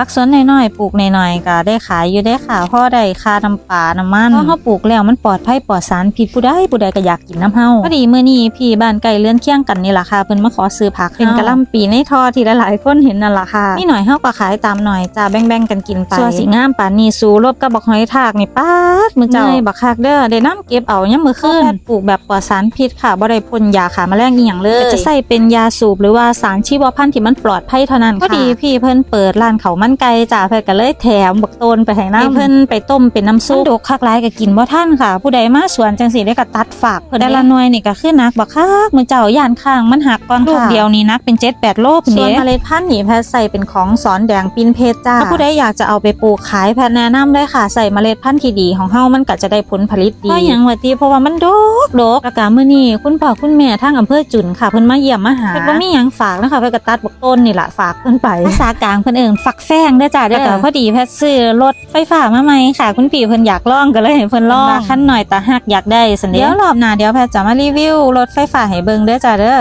ผักสวนน้อยๆปลูกน้อยๆก็ได้ขายอยู่ได้ค่ะพ่อได้ค่าน้ำปลาน้ำมันเพราะเฮาปลูกแล้วมันปลอดภัยปลอดสารพิษผู้ใดผู้ใดก็อยากกินน้ำเฮาพอดีมื้อนี้พี่บ้านไก่เลื่อนเคียงกันนี่ล่ะค่ะเพิ่นมาขอซื้อผักเป็นกะหล่ำปีในทอที่หลายๆคนเห็นนั่นล่ะค่ะนี่หน่อยเฮาก็ขายตามหน่อยจ้าแบ่งๆกันกินไปส่วนสิงามปานนี้สู้รบกับบักหอยทากนี่ป๊าดมื้อเจ้าบักคักเด้อได้น้ำเก็บเอายามมื้อคืนปลูกแบบปลอดสารพิษค่ะบ่ได้พ่นยาฆ่าแมลงอีหยังเลยจะใส่เป็นยาสูบหรือว่าสารชีวพันธุ์ที่มันปลอดภัยเท่านั้นค่ะพอดีพี่เพิ่นเปิดร้านเขาวมันไก่จ้าเพิ่นก็เลยแถมบักโตนไปให้น้ำเพิ่นไปต้มเป็นน้ำซุปมันดกคักหลายก็กินบ่ทันค่ะ ผู้ใดมาสวนจังสีได้ก็ตัดฝากเพิ่นแต่ละหน่วยนี่ก็คือหนักบักคักมื้อเจ้าย่านข้างมันหักก่อนค่ะลูกเดียวนี่นักเป็น7-8โลพุ่นเด้ส่วนเมล็ดพันธุ์นี่แพทย์ใส่เป็นของสอนแดงปินเพชรจ้าถ้าผู้ใดอยากจะเอาไปปลูกขายแพทย์แนะนำได้ค่ะใส่เมล็ดพันธุ์ที่ดีของเฮามันก็จะได้ผลผลิตดีเพราะหยังว่าติเพราะว่ามันดกดกแล้วก็มื้อนี้คุณพ่อคุณแม่ทางอำเภอจุนค่ะเพิ่นมาเยี่ยมมาหาเพิ่นบ่มีหยังฝากนะคะเพิ่นก็ตัดบักต้นนี่ล่ะฝากเพิ่นไปภาษากลางเพิ่นเอิ้นฝักแฟงเด้อจ้าเด้อแล้วก็พอดีแพทย์ซื้อรถไฟฟ้ามาใหม่ค่ะ คุณพี่เพิ่นอยากลองก็เลยให้เพิ่นลองคันหน่อยตาหักอยากได้ซั่นเด้เดี๋ยวรอบหน้าเดี๋ยวแพทย์จะมารีวิวรถไฟฟ้าให้เบิ่งเด้อจ้าเด้อ